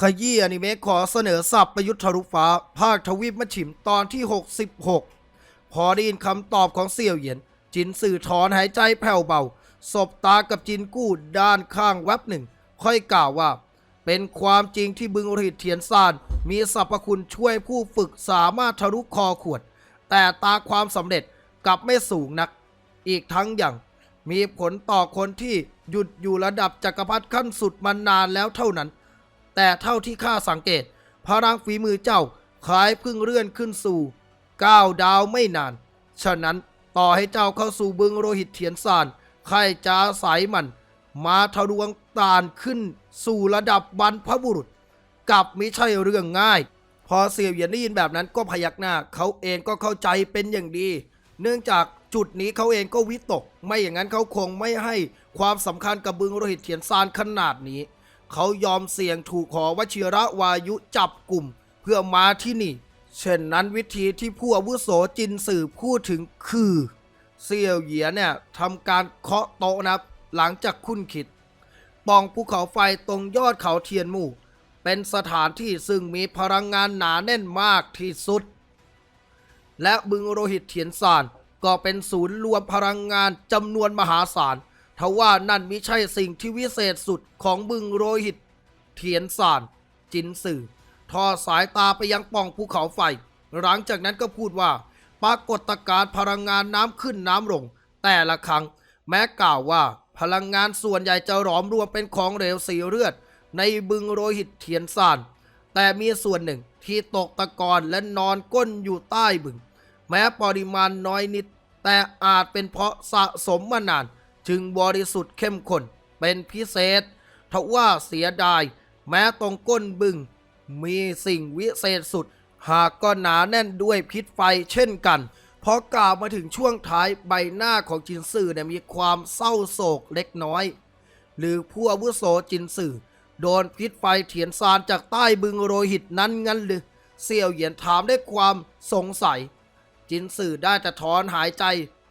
ขยี้อนิเมะขอเสนอสับประยุทธ์ทะลุฟ้า ภาคทวีปมะฉิมตอนที่ 66 พอได้ยินคำตอบของเสี่ยวเหยียน จินสื่อถอนหายใจแผ่วเบา สบตากับจินกู้ด้านข้างแวบหนึ่ง ค่อยกล่าวว่า เป็นความจริงที่บึงโรหิตเทียนซาน มีสรรพคุณช่วยผู้ฝึกสามารถทะลุคอขวด แต่ตาความสำเร็จกลับไม่สูงนัก อีกทั้งอย่าง มีผลต่อคนที่หยุดอยู่ระดับจักรพรรดิขั้นสุดมานานแล้วเท่านั้น แต่เท่าที่ข้าสังเกต พลังฝีมือเจ้าคล้ายเพิ่งเลื่อนขึ้นสู่ก้าวดาวไม่นาน ฉะนั้นต่อให้เจ้าเข้าสู่บึงโรหิตเทียนซานใครจะอายมัน มาทะลวงตานขึ้นสู่ระดับบรรพบุรุษกลับไม่ใช่เรื่องง่าย พอเสี่ยวเหยียนได้ยินแบบนั้นก็พยักหน้า เขาเองก็เข้าใจเป็นอย่างดี เนื่องจากจุดนี้เขาเองก็วิตก ไม่อย่างนั้นเขาคงไม่ให้ความสำคัญกับบึงโรหิตเทียนซานขนาดนี้ เขายอมเสี่ยงถูกขอวชิระวายุจับกลุ่ม เพื่อมาที่นี่ เช่นนั้นวิธีที่ผู้อาวุโสจินสื่อพูดถึงคือเสี่ยวเหยียนเนี่ยทำการเคาะโต๊ะนะหลังจากคุ้นคิดป่องภูเขาไฟตรงยอดเขาเทียนหมู่ เป็นสถานที่ซึ่งมีพลังงานหนาแน่นมากที่สุด และบึงโรหิตเทียนซานก็เป็นศูนย์รวมพลังงานจำนวนมหาศาล ทว่านั่นมิใช่สิ่งที่วิเศษสุดของบึงโรหิต เทียนซาน จินสื่อ ทอดสายตาไปยังป่องภูเขาไฟ หลังจากนั้นก็พูดว่า ปรากฏการณ์พลังงานน้ำขึ้นน้ำลง แต่ละครั้ง แม้กล่าวว่า พลังงานส่วนใหญ่จะหลอมรวมเป็นของเหลวสีเลือด ในบึงโรหิตเทียนซาน แต่มีส่วนหนึ่งที่ตกตะกอนและนอนก้นอยู่ใต้บึง แม้ปริมาณน้อยนิด แต่อาจเป็นเพราะสะสมมานาน จึงบริสุทธิ์เข้มข้นเป็นพิเศษทว่าเสียดาย แม้ตรงก้นบึง มีสิ่งวิเศษสุด หากก็หนาแน่นด้วยพิษไฟเช่นกันพอกล่าวมาถึงช่วงท้ายใบหน้าของจินสื่อเนี่ยมีความเศร้าโศกเล็กน้อย หรือผู้อาวุโสจินสื่อโดนพิษไฟเถียนซานจากใต้บึงโรหิตนั้นงั้นหรือเสี่ยวเหยียนถามด้วยความสงสัย จินสื่อได้แต่ถอนหายใจ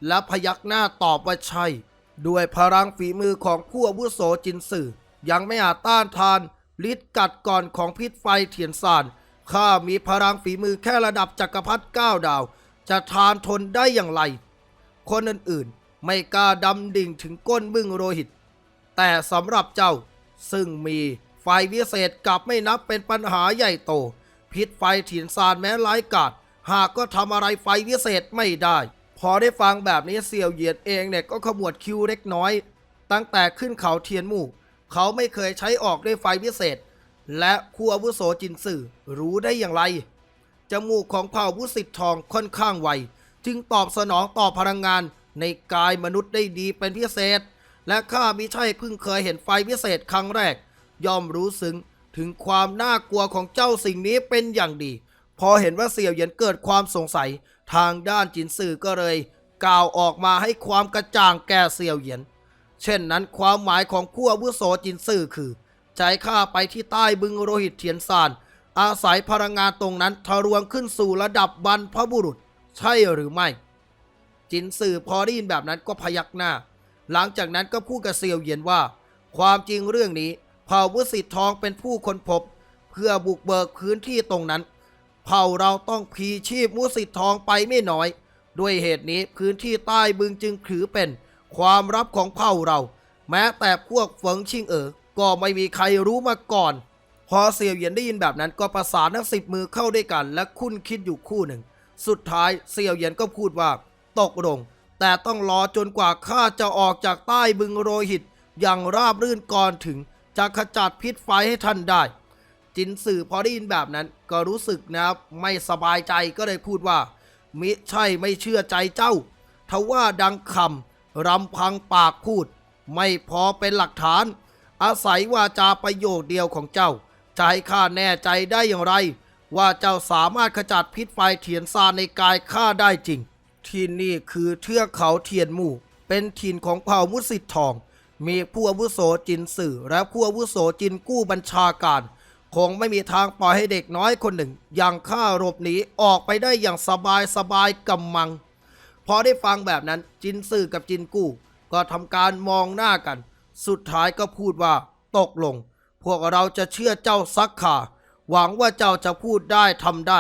และพยักหน้าตอบว่าใช่ ด้วยพลังฝีมือของผู้อาวุโสจินสื่อ ยังไม่อาจต้านทานฤทธิ์กัดก่อนของพิษไฟเถียนซานข้ามีพลังฝีมือแค่ระดับจักรพรรดิก้าดาว จะทานทนได้อย่างไร คนอื่นๆ ไม่กล้าดำดิ่งถึงก้นบึ้งโรหิต แต่สำหรับเจ้าซึ่งมีไฟวิเศษกลับไม่นับเป็นปัญหาใหญ่โต พิษไฟถิ่นซานแม้ร้ายกาจหากก็ทำอะไรไฟวิเศษไม่ได้ พอได้ฟังแบบนี้เสี่ยวเหยียดเองเนี่ยก็ขมวดคิ้วเล็กน้อย ตั้งแต่ขึ้นเขาเทียนหมู่ เขาไม่เคยใช้ออกด้วยไฟวิเศษ และคู่อาวุโสจินสื่อรู้ได้อย่างไร จมูกของเผ่าผู้สิทธทองค่อนข้างไว จึงตอบสนองต่อพลังงานในกายมนุษย์ได้ดีเป็นพิเศษ และข้ามิใช่เพิ่งเคยเห็นไฟพิเศษครั้งแรก ย่อมรู้ซึ้งถึงความน่ากลัวของเจ้าสิ่งนี้เป็นอย่างดี พอเห็นว่าเสี่ยวเหยียนเกิดความสงสัย ทางด้านจินสื่อก็เลย กล่าวออกมาให้ความกระจ่างแก่เสี่ยวเหยียน เช่นนั้นความหมายของผู้อาวุโสจินสื่อคือใจข้าไปที่ใต้บึงโรหิตเทียนซาน อาศัยพลังงานตรงนั้นทะลวงขึ้นสู่ระดับบรรพบุรุษ ใช่หรือไม่ จินสื่อพอได้ยินแบบนั้นก็พยักหน้า หลังจากนั้นก็พูดกับเซียวเหยียนว่า ความจริงเรื่องนี้เผ่าวุสิทธทองเป็นผู้ค้นพบ เพื่อบุกเบิกพื้นที่ตรงนั้น เผ่าเราต้องพีชีพมุสิทธิ์ทองไปไม่น้อย ด้วยเหตุนี้พื้นที่ใต้บึงจึงถือเป็นความลับของเผ่าเรา แม้แต่พวกเฟิงชิงเอ๋อก็ไม่มีใครรู้มาก่อน พอเสี่ยวเหยียนได้ยินแบบนั้นก็ประสานทั้งสิบมือเข้าด้วยกัน และคุ้นคิดอยู่คู่หนึ่ง สุดท้ายเสี่ยวเหยียนก็พูดว่า ตกลง แต่ต้องรอจนกว่าข้าจะออกจากใต้บึงโรหิต อย่างราบรื่นก่อนถึงจะขจัดพิษไฟให้ท่านได้ จินสื่อพอได้ยินแบบนั้น ก็รู้สึกนะครับไม่สบายใจก็เลยพูดว่า มิใช่ไม่เชื่อใจเจ้าทว่าดังคำรำพังปากพูด ไม่พอเป็นหลักฐาน อาศัยวาจาประโยคเดียวของเจ้าจะให้ข้าแน่ใจได้อย่างไร ว่าเจ้าสามารถขจัดพิษไฟเทียนซาในกายข้าได้จริง ที่นี่คือเทือกเขาเทียนหมู่ เป็นถิ่นของเผ่ามุสิททอง มีผู้อาวุโสจินสื่อและผู้อาวุโสจินกู้บัญชาการ คงไม่มีทางปล่อยให้เด็กน้อยคนหนึ่ง อย่างข้าหลบหนีออกไปได้อย่างสบายสบายกำมัง พอได้ฟังแบบนั้นจินสื่อกับจินกู้ ก็ทำการมองหน้ากัน สุดท้ายก็พูดว่า ตกลง พวกเราจะเชื่อเจ้าซักขาหวังว่าเจ้าจะพูดได้ทำได้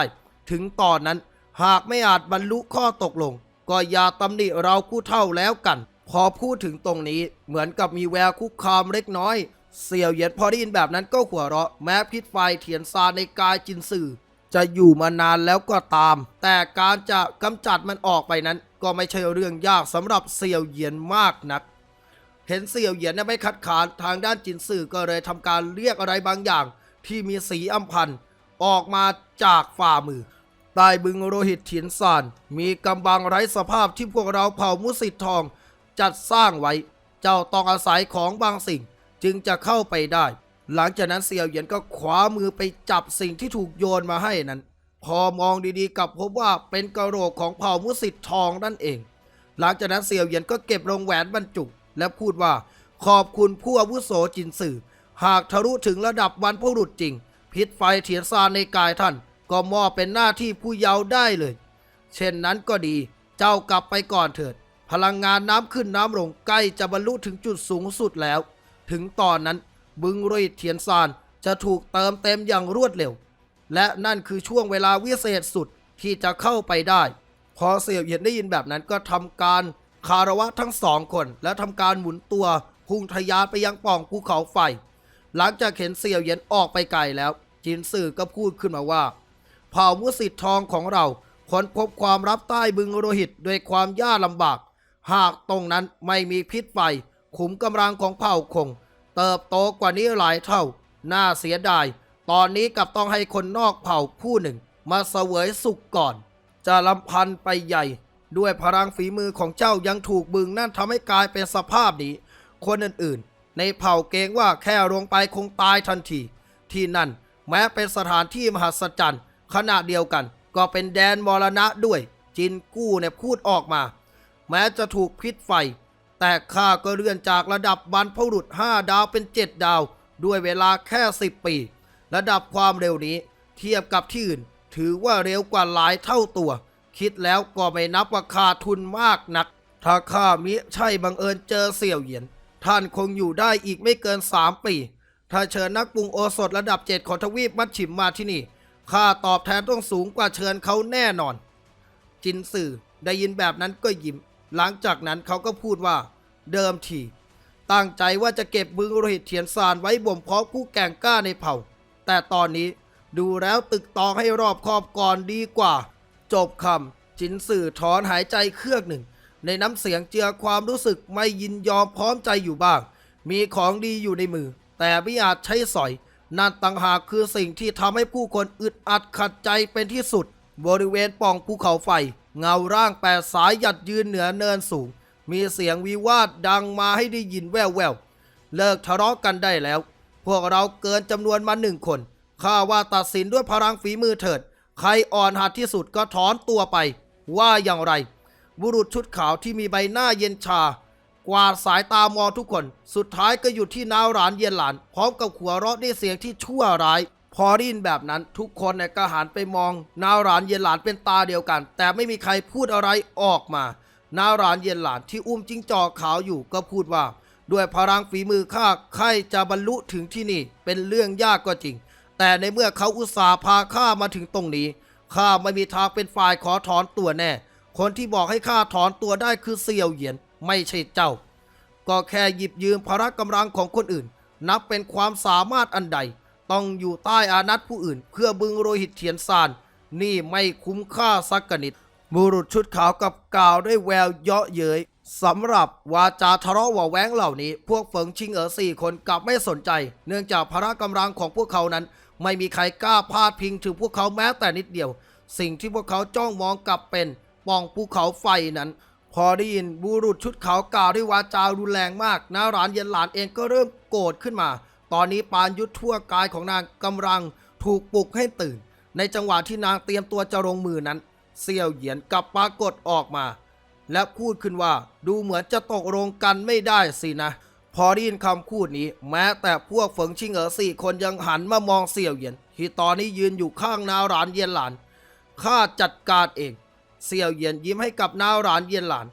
ถึงตอนนั้นหากไม่อาจบรรลุข้อตกลง ก็อย่าตำหนิเราผู้เท่าแล้วกัน พอพูดถึงตรงนี้เหมือนกับมีแววคุกคามเล็กน้อย เสี่ยวเหยียดพอได้ยินแบบนั้นก็หัวเราะ แม้พิษไฟเทียนซาในกายจินสื่อ จะอยู่มานานแล้วก็ตาม แต่การจะกำจัดมันออกไปนั้น ก็ไม่ใช่เรื่องยากสำหรับเสี่ยวเหยียนมากนัก เห็นเสี่ยวเหยียนไม่คัดค้านทางด้านจินสื่อก็เลยทำการเรียกอะไรบางอย่าง ที่มีสีอัมพันธ์ออกมาจากฝ่ามือใต้บึงโรหิตเถียนซานมีกำบังไร้สภาพที่พวกเราเผ่ามุสิตทองจัดสร้างไว้ เจ้าต้องอาศัยของบางสิ่ง จึงจะเข้าไปได้ หลังจากนั้นเสี่ยวเหยียนก็คว้ามือไปจับสิ่งที่ถูกโยนมาให้นั้น พอมองดีๆกลับพบว่าเป็นกระโหลกของเผ่ามุสิตทองนั่นเอง หลังจากนั้นเสี่ยวเหยียนก็เก็บลงแหวนบรรจุ และพูดว่าขอบคุณผู้อาวุโสจินสื่อ หากทะลุถึงระดับวันพบุรุษจริง พิษไฟเถียนซานในกายท่าน ก็มอบเป็นหน้าที่ผู้เยาว์ได้เลย เช่นนั้นก็ดี เจ้ากลับไปก่อนเถิด พลังงานน้ำขึ้นน้ำลงใกล้จะบรรลุถึงจุดสูงสุดแล้ว ถึงตอนนั้นบึงโรหิตเทียนซานจะถูกเติมเต็มอย่างรวดเร็ว และนั่นคือช่วงเวลาวิเศษสุดที่จะเข้าไปได้ พอเสี่ยวเหยียนได้ยินแบบนั้นก็ทำการคารวะทั้งสองคน และทำการหมุนตัวพุ่งทะยานไปยังป่องภูเขาไฟ หลังจากเห็นเสี่ยวเหยียนออกไปไกลแล้ว จินสื่อก็พูดขึ้นมาว่า เผ่ามุสิตทองของเราค้นพบความลับใต้บึงโรหิตด้วยความยากลำบาก หากตรงนั้นไม่มีพิษไฟ ขุมกำลังของเผ่าคง เติบโตกว่านี้หลายเท่า น่าเสียดาย ตอนนี้กับต้องให้คนนอกเผ่าผู้หนึ่ง มาเสวยสุขก่อน จะลำพันไปใหญ่ ด้วยพลังฝีมือของเจ้ายังถูกบึงนั่นทำให้กลายเป็นสภาพนี้ คนอื่นๆ ในเผ่าเกงว่าแค่ลงไปคงตายทันที ที่นั่นแม้เป็นสถานที่มหัศจรรย์ขณะเดียวกัน ก็เป็นแดนมรณะด้วย จินกู้เนี่ยพูดออกมา แม้จะถูกพิษไฟ แต่ข้าก็เลื่อนจากระดับบรรพบุรุษ5ดาวเป็น 7 ดาว ด้วยเวลาแค่ 10 ปี ระดับความเร็วนี้ เทียบกับที่อื่น ถือว่าเร็วกว่าหลายเท่าตัว คิดแล้วก็ไม่นับว่าขาดทุนมากนัก ถ้าข้ามิใช่บังเอิญเจอเสี่ยวเหยียน ท่านคงอยู่ได้อีกไม่เกิน 3 ปี ถ้าเชิญนักปรุงโอสถระดับ7ของทวีปมัดฉิมมาที่นี่ค่าตอบแทนต้องสูงกว่าเชิญเขาแน่นอน จินสื่อได้ยินแบบนั้นก็ยิ้ม หลังจากนั้นเขาก็พูดว่า เดิมทีตั้งใจว่าจะเก็บบึงโรหิตเทียนซานไว้บ่มเพาะผู้แก่งกล้าในเผ่า แต่ตอนนี้ดูแล้วตึกตองให้รอบคอบก่อนดีกว่า จบคำจินสื่อถอนหายใจเครือกหนึ่ง ในน้ำเสียงเจือความรู้สึกไม่ยินยอมพร้อมใจอยู่บ้าง มีของดีอยู่ในมือ แต่ไม่อาจใช้สอย นั่นต่างหากคือสิ่งที่ทำให้ผู้คนอึดอัดขัดใจเป็นที่สุด บริเวณป่องภูเขาไฟ เงาร่างแปดสายหยัดยืนเหนือเนินสูง มีเสียงวิวาทดังมาให้ได้ยินแว่วๆเลิกทะเลาะกันได้แล้ว พวกเราเกินจำนวนมาหนึ่งคนข้าว่าตัดสินด้วยพลังฝีมือเถิด ใครอ่อนหัดที่สุดก็ถอนตัวไป ว่าอย่างไร บุรุษชุดขาวที่มีใบหน้าเย็นชา กวาดสายตามองทุกคน สุดท้ายก็หยุดที่นาวหลานเย็นหลาน พร้อมกับหัวเราะด้วยเสียงที่ชั่วร้าย พอได้ยินแบบนั้นทุกคนเนี่ยก็หันไปมองนาวหลานเย็นหลานเป็นตาเดียวกัน แต่ไม่มีใครพูดอะไรออกมานาวหลานเย็นหลานที่อุ้มจิ้งจอกขาวอยู่ก็พูดว่า ด้วยพลังฝีมือข้าใครจะบรรลุถึงที่นี่เป็นเรื่องยากก็จริง แต่ในเมื่อเขาอุตส่าห์พาข้ามาถึงตรงนี้ข้าไม่มีทางเป็นฝ่ายขอถอนตัวแน่ คนที่บอกให้ข้าถอนตัวได้คือเสี่ยวเหยียนไม่ใช่เจ้า ก็แค่หยิบยืมพละกำลังของคนอื่น นับเป็นความสามารถอันใด ต้องอยู่ใต้อานัตผู้อื่น เพื่อบึงโรหิตเทียนซาน นี่ไม่คุ้มค่าสักกนิดบุรุษชุดขาวกับกล่าวด้วยแววเยาะเย้ยสำหรับวาจาทะเลาะว่าแว้งเหล่านี้ พวกเฟิงชิงเอ๋อสี่คนกลับไม่สนใจ เนื่องจากพละกำลังของพวกเขานั้น ไม่มีใครกล้าพาดพิงถึงพวกเขาแม้แต่นิดเดียว สิ่งที่พวกเขาจ้องมองกลับเป็นปองภูเขาไฟนั้น พอได้ยินบุรุษชุดขาวกล่าวด้วยวาจารุนแรงมากนาหลานเย็นหลานเองก็เริ่มโกรธขึ้นมา ตอนนี้ปานยุทธทั่วกายของนางกำลังถูกปลุกให้ตื่น ในจังหวะที่นางเตรียมตัวจะลงมือนั้นเสี่ยวเหยียนกลับปรากฏออกมา และพูดขึ้นว่าดูเหมือนจะตกลงกันไม่ได้สินะ พอได้ยินคำพูดนี้ แม้แต่พวกเฟิงชิงเอ๋อสี่คนยังหันมามองเสี่ยวเหยียน ที่ตอนนี้ยืนอยู่ข้างนาวหลานเย็นหลานข้าจัดการเอง เสี่ยวเหยียนยิ้มให้กับนาวหลานเย็นหลาน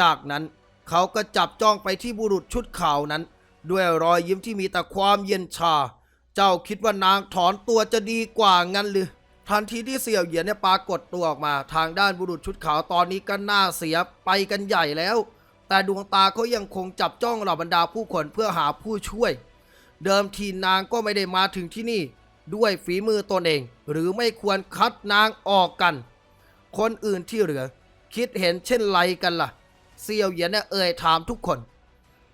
จากนั้นเขาก็จับจ้องไปที่บุรุษชุดขาวนั้น ด้วยรอยยิ้มที่มีแต่ความเย็นชา เจ้าคิดว่านางถอนตัวจะดีกว่างั้นหรือทันทีที่เสี่ยวเหยียนเนี่ยปรากฏตัวออกมา ทางด้านบุรุษชุดขาวตอนนี้ก็น่าเสียไปกันใหญ่แล้ว แต่ดวงตาเขายังคงจับจ้องเหล่าบรรดาผู้คนเพื่อหาผู้ช่วย เดิมทีนางก็ไม่ได้มาถึงที่นี่ ด้วยฝีมือตนเอง หรือไม่ควรคัดนางออกกัน คนอื่นที่เหลือ คิดเห็นเช่นไรกันล่ะเซียวเหยียนเนี่ยเอ่ยถามทุกคน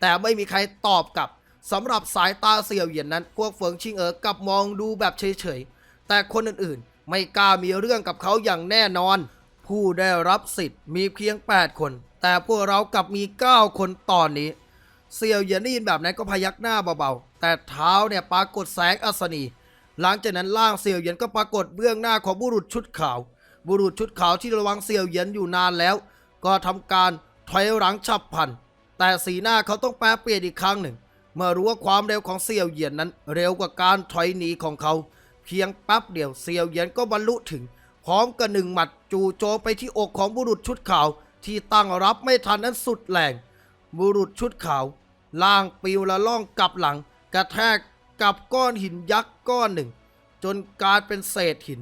แต่ไม่มีใครตอบกลับสำหรับสายตาเซียวเหยียนนั้น พวกเฟิงชิงเอ๋อกลับมองดูแบบเฉยๆ แต่คนอื่นๆ ไม่กล้ามีเรื่องกับเขาอย่างแน่นอน ผู้ได้รับสิทธิ์มีเพียง 8 คน แต่พวกเรากลับมี 9 คนตอนนี้เซียวเหยียนได้ยินแบบนั้นก็พยักหน้าเบาๆ แต่เท้าเนี่ยปรากฏแสงอัศนี หลังจากนั้นล่างเซียวเหยียนก็ปรากฏเบื้องหน้าของบุรุษชุดขาว บุรุษชุดขาวที่ระวังเซียวเหยียนอยู่นานแล้ว ก็ทำการถอยหลังฉับพลัน แต่สีหน้าเขาต้องแปรเปลี่ยนอีกครั้งหนึ่ง เมื่อรู้ว่าความเร็วของเซียวเหยียนนั้น เร็วกว่าการถอยหนีของเขา เพียงแป๊บเดียวเซียวเหยียนก็บรรลุถึง พร้อมกับหนึ่งหมัดจู่โจมไปที่อกของบุรุษชุดขาว ที่ตั้งรับไม่ทันนั้นสุดแรงบุรุษชุดขาว ล่างปิวและล่องกลับหลัง กระแทกกับก้อนหินยักษ์ก้อนหนึ่ง จนกลายเป็นเศษหิน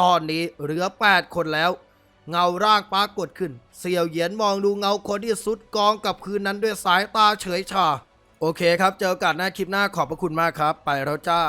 ตอนนี้เหลือ 8 คนแล้ว เงาร่างปรากฏขึ้น เสี่ยวเหยียนมองดูเงาคนที่สุดกองกับคืนนั้นด้วยสายตาเฉยชา โอเคครับ เจอกันหน้าคลิปหน้าขอบพระคุณมากครับ ไปแล้วจ้า